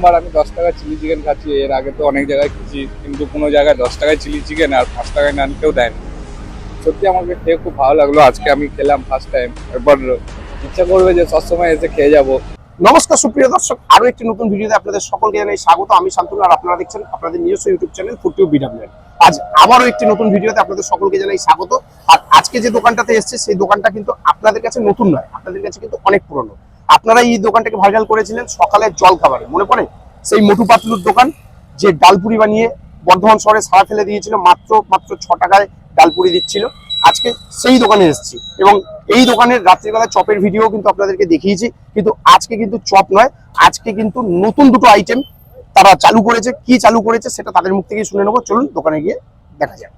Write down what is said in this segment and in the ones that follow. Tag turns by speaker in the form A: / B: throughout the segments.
A: প্রথমবার আমি দশ টাকা চিলি চিকেন খাচ্ছি, এর আগে তো অনেক জায়গায় খেয়েছি, কিন্তু কোনো জায়গায় দশ টাকায় চিলি চিকেন আর পাঁচ টাকায় নান কেউ দেয় না সত্যি আমাকে খেয়ে খুব ভালো লাগল, আজকে আমি খেলাম ফার্স্ট টাইম এরপর ইচ্ছা করবে যে সবসময় এসে খেয়ে যাব।
B: নমস্কার সুপ্রিয় দর্শক আরও একটি নতুন ভিডিওতে আপনাদের সকলকে জানাই স্বাগত, আমি শান্তনু আর আপনারা দেখছেন আপনাদের নিজস্ব ইউটিউব চ্যানেল ফুটিউ বিডাব্লিউ আজ আবারও একটি নতুন ভিডিওতে আপনাদের সকলকে জানাই স্বাগত, আর আজকে যে দোকানটাতে এসেছে, সেই দোকানটা কিন্তু আপনাদের কাছে নতুন নয়, আপনাদের কাছে কিন্তু অনেক পুরনো। আপনারা এই দোকানটাকে ভাইরাল করেছিলেন সকালের জল খাবারে, মনে পড়ে? সেই মোটু পাতলুর দোকান, যে ডালপুরি বানিয়ে বর্ধমান শহরে সারা ফেলে দিয়েছিল, মাত্র মাত্র ছ টাকায় ডালপুরি দিচ্ছিল। আজকে সেই দোকানে এসেছি এবং এই দোকানের রাত্রিবেলা চপের ভিডিও কিন্তু আপনাদেরকে দেখিয়েছি, কিন্তু আজকে কিন্তু চপ নয়, আজকে কিন্তু নতুন দুটো আইটেম তারা চালু করেছে। কি চালু করেছে সেটা তাদের মুখ থেকেই শুনে নেব। চলুন দোকানে গিয়ে দেখা যাক।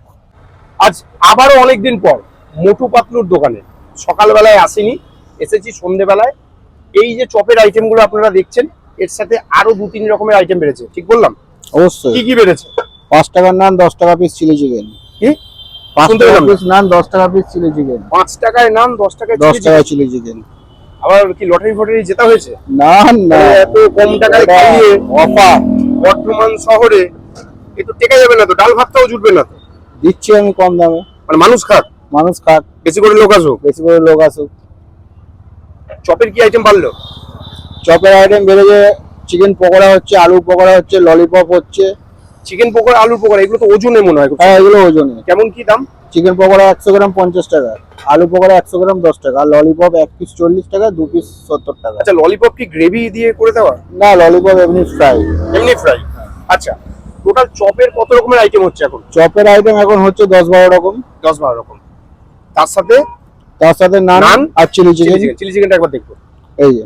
B: আজ আবারও অনেকদিন পর মোটু পাতলুর দোকানে সকালবেলায় আসিনি, এসেছি সন্ধেবেলায়। এই যে চপের আইটেমগুলো আপনারা দেখছেন এর সাথে আরও দু তিন রকমের আইটেম বেড়েছে। ঠিক বললাম?
C: অবশ্যই।
B: কি কি বেড়েছে?
C: পাঁচ টাকার নান দশ টাকা পিস চিলি চিকেন
B: কি?
C: পাঁচ টাকা পিস নান দশ টাকা পিস চিলি চিকেন
B: পাঁচ টাকায় নান দশ টাকায়
C: দশ টাকা চিলি চিকেন
B: আবার কি লটারি ফটারি জেতা হয়েছে?
C: না না
B: এত কম টাকায় খাইয়ে
C: অফার।
B: বর্ধমান শহরে টেকা যাবে না তো ডাল ভাতটাও জুটবে না তো।
C: দিচ্ছি আমি কম দামে।
B: মানে মানুষ খাক?
C: মানুষ খাক।
B: বেশি করে লোক আসুক।
C: বেশি করে লোক আসুক।
B: চপের কি আইটেম বাড়লো?
C: চপের আইটেম বেড়েছে চিকেন পকোড়া হচ্ছে আলু পকোড়া হচ্ছে ললিপপ হচ্ছে।
B: চিকেন পকোড়া আলুর পকোড়া এগুলো তো ওজনে মনে হয়।
C: হ্যাঁ এগুলো ওজনে।
B: কেমন কি দাম?
C: চিকেন পকোড়া একশো গ্রাম পঞ্চাশ টাকা আলু পকোড়া একশো গ্রাম দশ টাকা আর ললিপপ এক পিস চল্লিশ টাকা দু পিস সত্তর টাকা।
B: আচ্ছা ললিপপ কি গ্রেভি দিয়ে করে দেওয়া?
C: না ললিপপ এমনি ফ্রাই
B: এমনি ফ্রাই আচ্ছা টোটাল চপের কত রকমের আইটেম হচ্ছে এখন?
C: চপের আইটেম এখন হচ্ছে দশ বারো রকম।
B: দশ বারো রকম। তার সাথে
C: তার সাথে নান আর চিলি চিকেন।
B: চিলি চিকেনটা একবার দেখব।
C: এই যে।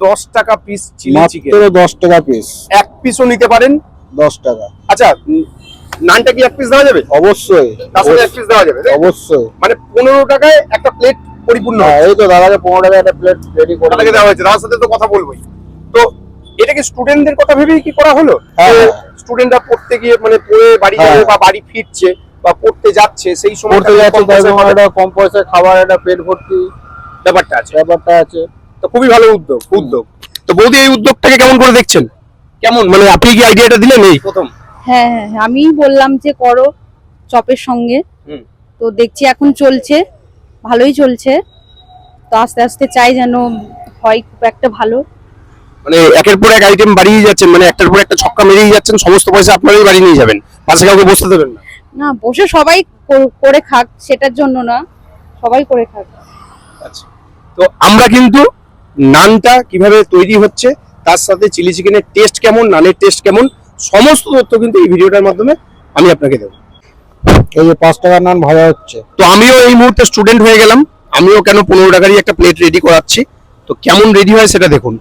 B: দশ টাকা পিস চিলি চিকেন।
C: মাত্র দশ টাকা পিস
B: এক পিসও নিতে পারেন।
C: দশ টাকা।
B: আচ্ছা নানটা কি এক পিস দেওয়া যাবে?
C: অবশ্যই।
B: তার সাথে এক পিস দেওয়া যাবে
C: অবশ্যই।
B: মানে পনেরো টাকায় একটা প্লেট পরিপূর্ণ
C: হ্যাঁ,
B: হয়
C: এই তো দাদাকে পনেরো টাকা একটা প্লেট রেডি করে
B: তাদেরকে দেওয়া হয়েছে তার সাথে তো কথা বলবোই। তো এটা কি স্টুডেন্টদের কথা ভেবেই কি করা হলো?
C: হ্যাঁ, হ্যাঁ।
B: স্টুডেন্টরা পড়তে গিয়ে মানে পড়ে বাড়ি
C: হ্যাঁ।
B: যাবে বা বাড়ি ফিরছে বা পড়তে যাচ্ছে সেই সময়
C: কম পয়সায় খাবার একটা পেট ভর্তি
B: ব্যাপারটা আছে।
C: ব্যাপারটা আছে।
B: তো খুবই ভালো উদ্যোগ উদ্যোগ। তো বৌদি এই উদ্যোগটাকে কেমন করে দেখছেন? কেমন? মানে আপনি কি আইডিয়াটা দিলেন এই? প্রথম।
D: হ্যাঁ হ্যাঁ হ্যাঁ, আমিই বললাম যে করো চপের সঙ্গে।
B: হুম।
D: তো দেখছি এখন চলছে ভালোই চলছে। তো আস্তে আস্তে চাই যেন হয় খুব একটা ভালো।
B: মানে একের পর এক আইটেম বাড়িয়ে যাচ্ছেন মানে একটার পর একটা ছক্কা মেরেই যাচ্ছেন সমস্ত পয়সা আপনারই বাড়ি নিয়ে যাবেন। পাশে কাউকে বসতে দেবেন না।
D: না বসে সবাই কর- করে খাক সেটার জন্য না সবাই করে খাক।
B: আচ্ছা। তো আমরা কিন্তু নানটা কীভাবে তৈরি হচ্ছে তার সাথে চিলি চিকেনের টেস্ট কেমন নানের টেস্ট কেমন সমস্ত তথ্য কিন্তু এই ভিডিওটার মাধ্যমে আমি আপনাকে দেবো।
C: এই যে পাঁচ টাকার নান ভাজা হচ্ছে।
B: তো আমিও এই মুহূর্তে স্টুডেন্ট হয়ে গেলাম আমিও কেন পনেরো টাকারই একটা প্লেট রেডি করাচ্ছি তো কেমন রেডি হয় সেটা দেখুন।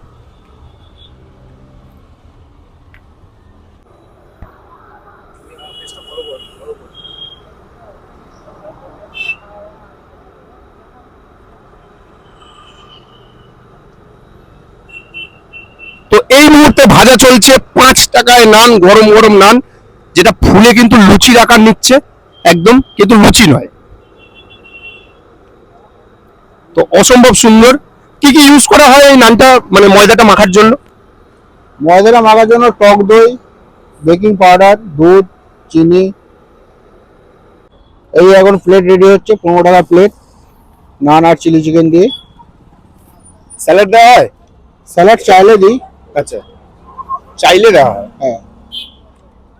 B: এই মুহূর্তে ভাজা চলছে পাঁচ টাকায় নান গরম গরম নান যেটা ফুলে কিন্তু লুচির আকার নিচ্ছে একদম কিন্তু লুচি নয়। তো অসম্ভব সুন্দর। কি কি ইউজ করা হয় এই নানটা মানে ময়দাটা মাখার জন্য?
C: ময়দাটা মাখার জন্য টক দই বেকিং পাউডার দুধ চিনি। এই এখন প্লেট রেডি হচ্ছে পনেরো টাকা প্লেট নান আর চিলি চিকেন দিয়ে।
B: স্যালাড দেওয়া হয়?
C: স্যালাড চাইলে দিই।
B: আচ্ছা। চাইলে দেওয়া হয়।
C: হ্যাঁ।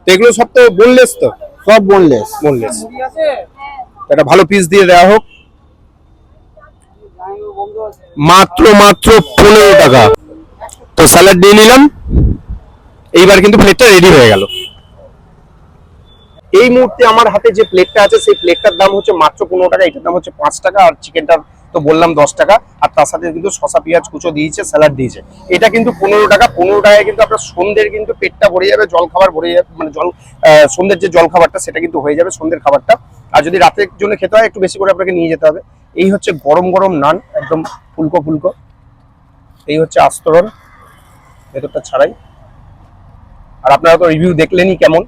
B: তো এগুলো সব তো বোনলেস তো?
C: সব বোনলেস
B: বোনলেস একটা ভালো পিস দিয়ে দেওয়া হোক। মাত্র মাত্র পনেরো টাকা। তো স্যালাড নিয়ে নিলাম। এইবার কিন্তু প্লেটটা রেডি হয়ে গেল। এই মুহূর্তে আমার হাতে যে প্লেটটা আছে সেই প্লেটটার দাম হচ্ছে মাত্র পনেরো টাকা এটার দাম হচ্ছে পাঁচ টাকা আর চিকেনটার তো বললাম দশ টাকা, আর তার সাথে কিন্তু শসা, পেঁয়াজ, কুচো দিয়েছে, স্যালাড দিয়েছে। এটা কিন্তু পনেরো টাকা, পনেরো টাকায় কিন্তু আপনার সন্ধ্যের কিন্তু পেটটা ভরে যাবে, জল খাবার ভরে যাবে মানে জল সন্ধ্যের যে জল খাবারটা, সেটা কিন্তু হয়ে যাবে সন্ধ্যের খাবারটা। আর যদি রাতের জন্য খেতে হয়, একটু বেশি করে আপনাকে নিয়ে যেতে হবে। এই হচ্ছে গরম গরম নান, একদম ফুলকো ফুলকো। এই হচ্ছে আস্তরণ, ভেতরটা ছাড়াই। আর আপনারা তো রিভিউ দেখলেনই কেমন।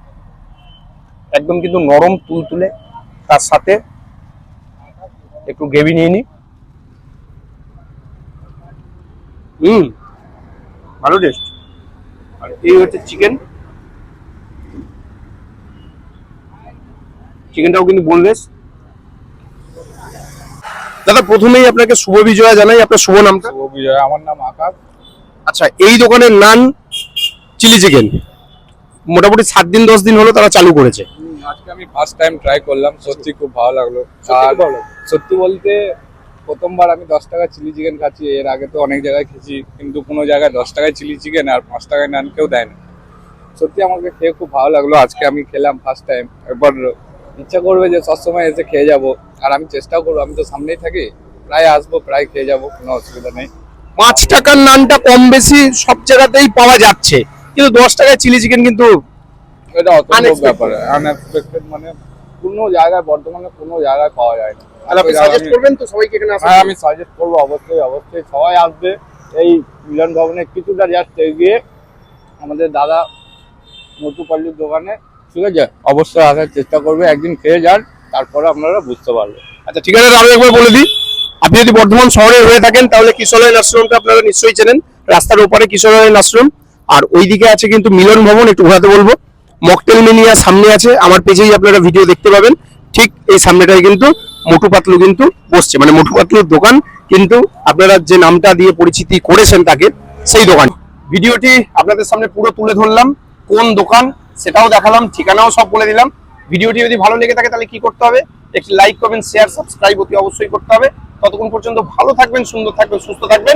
B: একদম কিন্তু নরম তুলতুলে। তার সাথে একটু গ্রেভি নিয়ে নি হুম। ভালো টেস্ট আর এই হচ্ছে চিকেন চিকেনটাও কিন্তু বোনলেস দাদা প্রথমেই আপনাকে শুভ বিজয়া জানাই। আপনার শুভ নামটা?
A: শুভ বিজয় আমার নাম আকাশ।
B: আচ্ছা এই দোকানের নান চিলি চিকেন মোটামুটি সাত দিন দশ দিন হলো তারা চালু করেছে।
A: আজকে আমি ফার্স্ট টাইম ট্রাই করলাম। সত্যি খুব ভালো লাগল। আর
B: খুব ভালো লাগল।
A: সত্যি বলতে প্রথমবার আমি দশ টাকা চিলি চিকেন খাচ্ছি এর আগে তো অনেক জায়গায় খেয়েছি কিন্তু কোনো জায়গায় দশ টাকায় চিলি চিকেন আর পাঁচ টাকায় নান কেউ দেয় না। সত্যি আমাকে খেয়ে খুব ভালো লাগল আজকে আমি খেলাম ফার্স্ট টাইম এরপর ইচ্ছা করবে যে সবসময় এসে খেয়ে যাব আর আমি চেষ্টাও করব আমি তো সামনেই থাকি প্রায় আসব প্রায় খেয়ে যাব কোনো অসুবিধা নেই।
B: পাঁচ টাকার নানটা কম বেশি সব জায়গাতেই পাওয়া যাচ্ছে কিন্তু দশ টাকায় চিলি চিকেন কিন্তু
A: এটা
B: অত
A: ব্যাপার আনএক্সপেক্টেড মানে কোনো জায়গায় বর্তমানে কোনো জায়গায় পাওয়া যায় না।
B: আর আপনি সাজেস্ট করবেন তো সবাইকে এখানে আসার
A: হ্যাঁ আমি সাজেস্ট করব অবশ্যই অবশ্যই। সবাই আসবে। এই মিলন ভবনে কিছুটা জাস্ট এগিয়ে আমাদের দাদা মোটু দোকানে। ঠিক আছে? অবশ্যই আসার চেষ্টা করবে। একদিন খেয়ে যান তারপরে আপনারা বুঝতে পারবেন।
B: আচ্ছা ঠিকানাটা আরও একবার বলে দিই। আপনি যদি বর্ধমান শহরে হয়ে থাকেন তাহলে কিশোরায়ন আশ্রমটা আপনারা নিশ্চয়ই চেনেন। রাস্তার ওপারে কিশোরায়ন আশ্রম। আর ওইদিকে আছে কিন্তু মিলন ভবন একটু ঘোরাতে বলব। মকটেল মিনিয়া সামনে আছে, আমার পেজেই আপনারা ভিডিও দেখতে পাবেন। ঠিক এই সামনেটাই কিন্তু মোটু পাতলু কিন্তু বসছে। মানে মোটু পাতলুর দোকান কিন্তু আপনারা যে নামটা দিয়ে পরিচিতি করেছেন তাকে, সেই দোকান। ভিডিওটি আপনাদের সামনে পুরো তুলে ধরলাম, কোন দোকান সেটাও দেখালাম, ঠিকানাও সব বলে দিলাম। ভিডিওটি যদি ভালো লেগে থাকে তাহলে কি করতে হবে? একটি লাইক করবেন শেয়ার সাবস্ক্রাইব অতি অবশ্যই করতে হবে। ততক্ষণ পর্যন্ত ভালো থাকবেন, সুন্দর থাকবেন, সুস্থ থাকবেন।